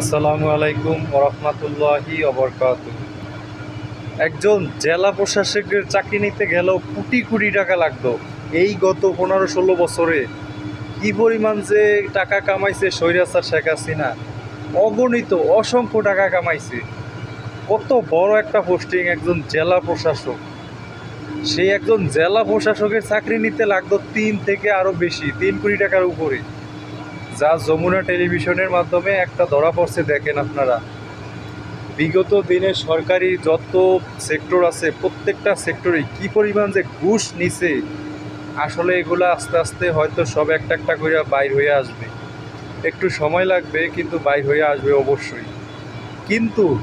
আসসালামু আলাইকুম ওরহমতুল্লাহি অবরকাত একজন জেলা প্রশাসকের চাকরি নিতে গেলেও কোটি কোটি টাকা লাগতো। এই গত পনেরো ষোলো বছরে কি পরিমাণ যে টাকা কামাইছে সৈরাসার শেখ হাসিনা, অগণিত, অসংখ্য টাকা কামাইছে। কত বড় একটা পোস্টিং একজন জেলা প্রশাসক। সেই একজন জেলা প্রশাসকের চাকরি নিতে লাগতো তিন থেকে আরও বেশি, তিন কোটি টাকার উপরে। যা যমুনা টেলিভিশনের মাধ্যমে একটা ধরা পড়ছে, দেখেন আপনারা। বিগত দিনে সরকারি যত সেক্টর আছে, প্রত্যেকটা সেক্টরে কি পরিমাণ যে ঘুষ নিছে, আসলে এগুলো আস্তে আস্তে হয়তো সব একটা একটা করে বাইর হয়ে আসবে। একটু সময় লাগবে, কিন্তু বাইর হয়ে আসবে অবশ্যই। কিন্তু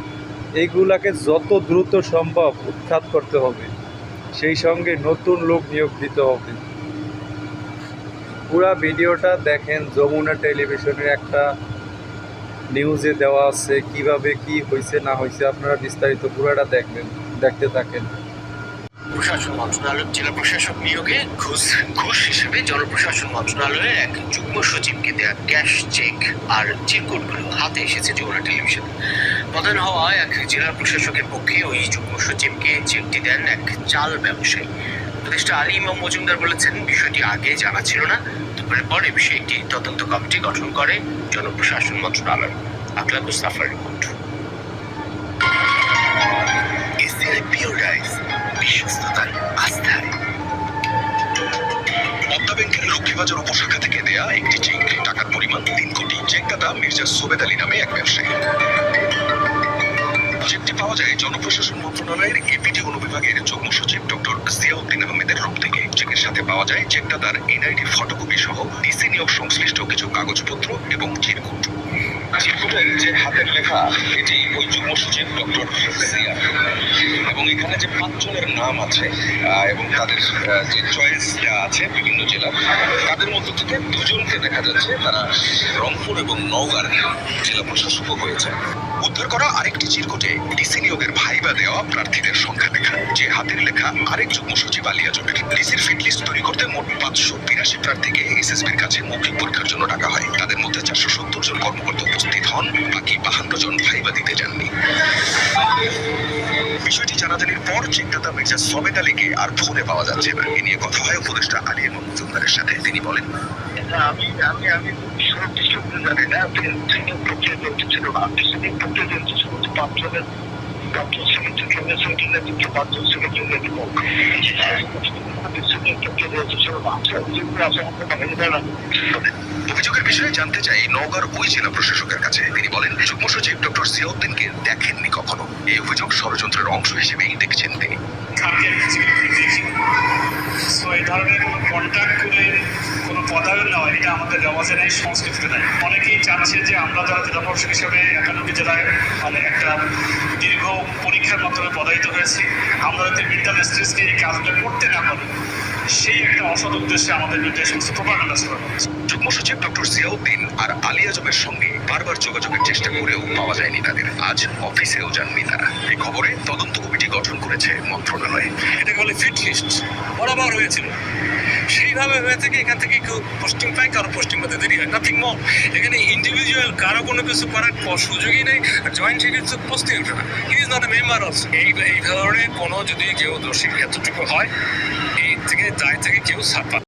এইগুলাকে যত দ্রুত সম্ভব উৎখাত করতে হবে। সেই সঙ্গে নতুন লোক নিয়োগ দিতে হবে। পুরা ভিডিওটা দেখেন যমুনা টেলিভিশনের একটা নিউজে দেওয়া আছে, কীভাবে কি হয়েছে না হয়েছে আপনারা বিস্তারিত পুরাটা দেখবেন, দেখতে থাকেন। প্রশাসন মন্ত্রণালয়, জেলা প্রশাসক নিয়োগে ঘুষ ঘুষ হিসেবে জনপ্রশাসন মন্ত্রণালয়ের এক যুগ্ম সচিবকে দেয়া ক্যাশ চেক আর চিরকুটগুলো হাতে এসেছে যমুনা টেলিভিশন। প্রধান হওয়া এক জেলা প্রশাসকের পক্ষে ওই যুগ্ম সচিবকে চেকটি দেন এক চাল ব্যবসায়ী। উপদেষ্টা আলী ইমাম মজুমদার বলেছেন, বিষয়টি আগে জানা ছিল না। দুপুরের পরে বিষয়ে একটি তদন্ত কমিটি গঠন করে জনপ্রশাসন মন্ত্রণালয়। আকলা মুস্তাফার রিপোর্ট। পদ্মা ব্যাংকের লক্ষ্মীবাজার উপশাখা থেকে দেয়া একটি চেক টাকার পরিমাণ তিন কোটি চেকদাতা মির্জা সোবেদ আলী নামে এক ব্যবসায়ী। চেকটি পাওয়া যায় জনপ্রশাসন মন্ত্রণালয়ের এপিডি অনুবিভাগের যুগ্ম সচিব ডক্টর জিয়াউদ্দিন আহমেদের রূপ থেকে চেকের সাথে পাওয়া যায় চেকদাতার এনআইডি ফটোকপি সহ ডিসি নিয়োগ সংশ্লিষ্ট কিছু কাগজপত্র এবং চিরকুট। চিরকুটের যে হাতের লেখা, এটি ওই যুগ্ম সচিব ডক্টর এবং এখানে যে পাঁচজনের নাম আছে এবং তাদের যে চয়েস আছে বিভিন্ন জেলা, তাদের মধ্য থেকে দুজনকে দেখা যাচ্ছে তারা রংপুর এবং নওগাঁর জেলা প্রশাসকও হয়েছে। উদ্ধার করা আরেকটি চিরকুটে ডিসি নিয়োগের ভাইবা দেওয়া প্রার্থীদের সংখ্যা লেখা। যে হাতের লেখা আরেক যুগ্ম সচিব আলিয়া জবের ডিসির ফিট লিস্ট তৈরি করতে মোট পাঁচশো বিরাশি প্রার্থীকে এসএসবির কাছে মৌখিক পরীক্ষার জন্য ডাকা হয়। তাদের মধ্যে চারশো সত্তর জন কর্মকর্তা উপস্থিত হন, বাকি বাহান্ন জন ভাইবা দিতে যাননি। বিষয়টি জানাজানির পর চেকদাতা মির্জা সবেদ আলীকে আর ফোনে পাওয়া যাচ্ছে না এ নিয়ে কথা হয় উপদেষ্টা আলী এবং মজুমদারের সাথে তিনি বলেন আমি আমি আমি সব কিছু জানি না ট্রেনিং প্রক্রিয়া চলছিল না ট্রেনিং প্রক্রিয়া চলছে শুধু পাঁচজনের অভিযোগের বিষয়ে জানতে চাই নওগাঁর ওই জেলা প্রশাসকের কাছে। তিনি বলেন যুগ্ম সচিব ডক্টর জিয়াউদ্দিনকে দেখেননি কখনো। এই অভিযোগ ষড়যন্ত্রের অংশ হিসেবেই দেখছেন তিনি। এই ধরনের কোনো কন্ট্যাক্ট করে কোনো পদায়ন নেওয়া এটা আমাদের রেওয়াজে নেই সংস্কৃতিতে নেই অনেকেই চাচ্ছে যে আমরা যারা জেলা প্রশাসক হিসেবে একানব্বই জেলায় মানে একটা দীর্ঘ পরীক্ষার মাধ্যমে পদায়িত হয়েছি, আমরা যাতে বিদ্যালয় স্টেজকে এই কাজটা করতে না পারি। সেই একটা অসৎ উদ্দেশ্যে আমাদের বিরুদ্ধে সমস্ত প্রপাগান্ডা ছড়ানো হচ্ছে যুগ্ম সচিব ডক্টর জিয়াউদ্দিন আর আলী আজমের সঙ্গে বারবার যোগাযোগের চেষ্টা করেও পাওয়া যায়নি তাদের। আজ অফিসেও যাননি তারা। এই খবরে তদন্ত কমিটি গঠন করেছে মন্ত্রণালয়। এটাকে বলে ফিট লিস্ট? বরাবর হয়েছিল। সেইভাবে হয়ে থেকে এখান থেকে কেউ পোস্টিং পায় কারও পোস্টিং পেতে দেরি হয়। নাথিং মর এখানে ইন্ডিভিজুয়াল কারও কোনো কিছু করার সুযোগই নেই আর জয়েন্ট সেক্রেটারি পোস্টিং ওঠে না। He is not a member also এই এই ধরনের কোনো যদি কেউ দোষী এতটুকু হয় এই থেকে দায় থেকে কেউ না।